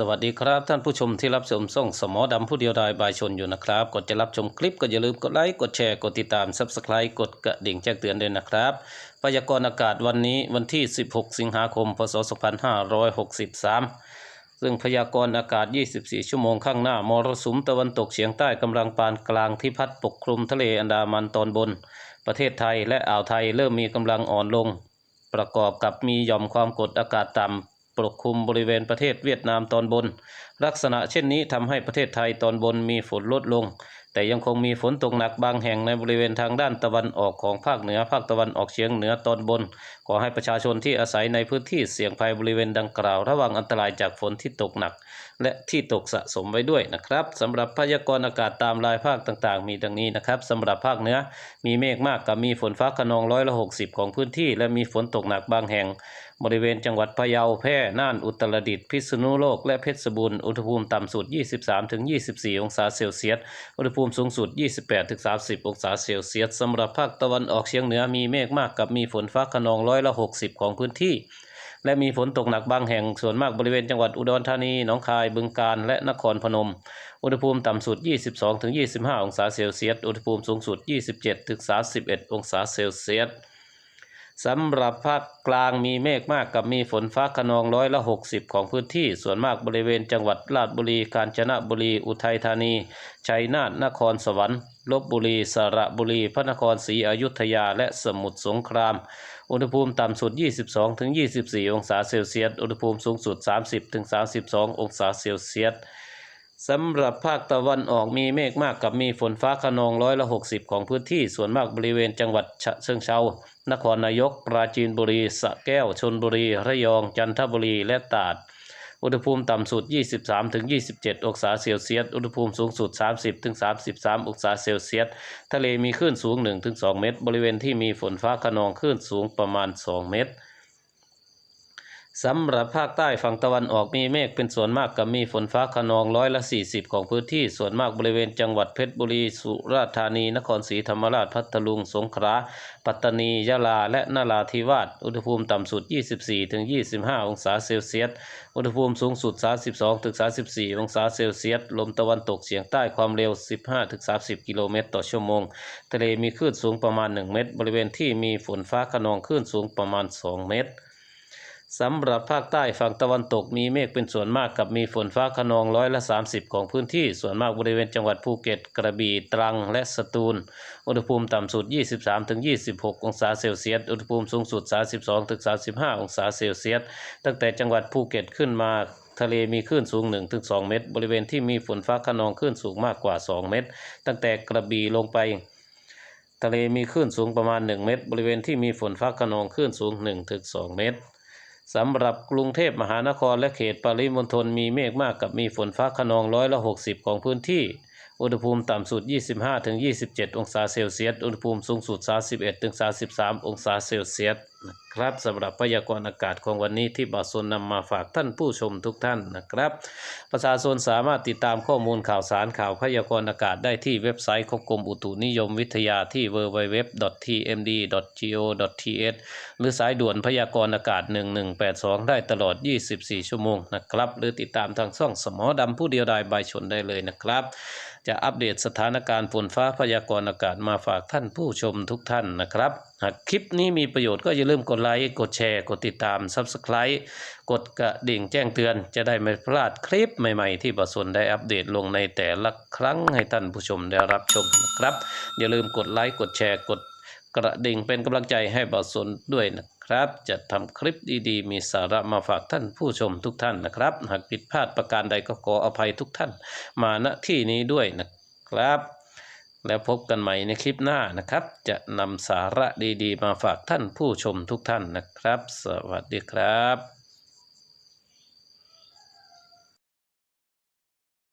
สวัสดีครับท่านผู้ชมที่รับชมส่องสมอดำผู้เดียวดายบายชนอยู่นะครับก่อนจะรับชมคลิปก็อย่าลืมกดไลค์กดแชร์กดติดตาม Subscribe กดกระดิ่งแจ้งเตือนด้วยนะครับพยากรณ์อากาศวันนี้วันที่ 16 สิงหาคม พศ 2563 ซึ่งพยากรณ์อากาศ 24 ชั่วโมงข้างหน้ามรสุมตะวันตกเฉียงใต้กำลังปานกลางที่พัดปกคลุมทะเลอันดามันตอนบน ประเทศไทยและอ่าวไทยเริ่มมีกำลังอ่อนลง ประกอบกับมีหย่อมความกดอากาศต่ำ ปกคลุมบริเวณประเทศเวียดนามตอนบนลักษณะเช่นนี้ทำให้ประเทศไทยตอนบนมีฝนลดลง แต่ยังคงมีฝนตกหนักบางแห่งในบริเวณทางด้านตะวันออกของภาคเหนือภาคตะวันออกเฉียงเหนือตอนบน ขอให้ประชาชนที่อาศัยในพื้นที่เสี่ยงภัยบริเวณดังกล่าว ระวังอันตรายจากฝนที่ตกหนัก และที่ตกสะสมไว้ด้วยนะครับสำหรับพยากรณ์อากาศตามรายภาคต่างๆ มีดังนี้นะครับสำหรับภาคเหนือมีเมฆมากกับมีฝนฟ้าขนองร้อยละหกสิบของพื้นที่ และมีฝนตกหนักบางแห่ง บริเวณจังหวัดพะเยาแพร่น่านอุตรดิตถ์พิษณุโลกและเพชรบูรณ์อุณหภูมิต่ำสุด 23-24 องศาเซลเซียส อุณหภูมิสูงสุด 28-30 องศาเซลเซียสสำหรับภาคตะวันออกเฉียงเหนือมีเมฆมากกับมีฝนฟ้าขนองร้อยละ 60 ของพื้นที่ และมีฝนตกหนักบางแห่งส่วนมากบริเวณจังหวัดอุดรธานี หนองคาย บึงกาฬ และนครพนม อุณหภูมิต่ำสุด 22-25 องศาเซลเซียส อุณหภูมิสูงสุด 27-31 องศาเซลเซียส สำหรับภาคกลางมีเมฆมากกับมีฝนฟ้าขนองร้อยละ 60 ของพื้นที่ ส่วนมากบริเวณจังหวัดราชบุรี กาญจนบุรี อุทัยธานี ชัยนาท นครสวรรค์ ลบบุรี สระบุรี พระนครศรีอยุธยา และสมุทรสงคราม อุณหภูมิต่ำสุด 22-24 องศาเซลเซียส อุณหภูมิสูงสุด 30-32 องศาเซลเซียส สำหรับภาคตะวันออกมีเมฆมากกับมีฝนฟ้าขนองร้อยละ 60 ของพื้นที่ส่วนมากบริเวณจังหวัดฉะเชิงเทรานครนายก ปราจีนบุรีสระแก้วชนบุรี ระยอง จันทบุรีและตราด อุณหภูมิต่ำสุด 23-27 องศาเซลเซียสอุณหภูมิสูงสุด 30-33 องศาเซลเซียสทะเลมีคลื่นสูง 1-2 เมตร บริเวณที่มีฝนฟ้าขนองคลื่นสูงประมาณ 2 เมตร สำหรับภาคใต้ฝั่งตะวันออกมีเมฆเป็นส่วนมากกับมีฝนฟ้าขนองร้อยละ 40 ของพื้นที่ส่วนมากบริเวณจังหวัดเพชรบุรี สุราษฎร์ธานี นครศรีธรรมราชพัทลุง สงขลาปัตตานี ยะลา และนราธิวาสอุณหภูมิต่ำสุด 24-25 องศาเซลเซียสอุณหภูมิสูงสุด 32-34 องศาเซลเซียสลมตะวันตกเฉียงใต้ความเร็ว 15-30 กิโลเมตรต่อชั่วโมง ทะเลมีคลื่นสูงประมาณ 1 เมตร บริเวณที่มีฝนฟ้าขนองคลื่นสูงประมาณ 2 เมตร สำหรับภาคใต้ฝั่งตะวันตกมีเมฆเป็นส่วนมากกับมีฝนฟ้าขนองร้อยละ 30 ของพื้นที่ ส่วนมากบริเวณจังหวัดภูเก็ต กระบี่ตรังและสตูล อุณหภูมิต่ำสุด 23-26 องศาเซลเซียส อุณหภูมิสูงสุด 32-35 องศาเซลเซียส ตั้งแต่จังหวัดภูเก็ตขึ้นมาทะเลมีคลื่นสูง 1-2 เมตร บริเวณที่มีฝนฟ้าขนองคลื่นสูงมากกว่า 2 เมตร ตั้งแต่กระบี่ลงไปทะเลมีคลื่นสูงประมาณ 1 เมตร บริเวณที่มีฝนฟ้าขนองคลื่นสูง 1-2 เมตร สำหรับกรุงเทพมหานครและเขตปริมณฑลมีเมฆมากกับมีฝนฟ้าขนองร้อยละ 60 ของพื้นที่ อุณหภูมิต่ำสุด 25-27 องศาเซลเซียส อุณหภูมิสูงสุด 31-33 องศาเซลเซียสนะครับสำหรับพยากรณ์อากาศของวันนี้ที่บาสนนำมาฝากท่านผู้ชมทุกท่านนะครับ ประชาชนสามารถติดตามข้อมูลข่าวสารข่าวพยากรณ์อากาศได้ที่เว็บไซต์ของกรมอุตุนิยมวิทยาที่ www.tmd.go.th หรือสายด่วนพยากรณ์อากาศ 1182 ได้ตลอด 24 ชั่วโมงนะครับ หรือติดตามทางช่องสมอดำผู้เดียวดายบายชนได้เลยนะครับ จะอัปเดตสถานการณ์ฝนฟ้าพยากรณ์อากาศมาฝากท่านผู้ชมทุกท่านนะครับ หากคลิปนี้มีประโยชน์ก็อย่าลืมกดไลค์ กดแชร์ กดติดตาม Subscribe กดกระดิ่งแจ้งเตือน จะได้ไม่พลาดคลิปใหม่ๆ ที่บสนได้อัปเดตลงในแต่ละครั้งให้ท่านผู้ชมได้รับชมนะครับ อย่าลืมกดไลค์ กดแชร์ กดกระดิ่งเป็นกำลังใจให้บสนด้วยนะ ครับ จะทำคลิปดีๆ มีสาระมาฝากท่านผู้ชมทุกท่านนะครับ หากผิดพลาดประการใดก็ขออภัยทุกท่านมาณที่นี้ด้วยนะครับ แล้วพบกันใหม่ในคลิปหน้านะครับ จะนำสาระดีๆ มาฝากท่านผู้ชมทุกท่านนะครับ สวัสดีครับ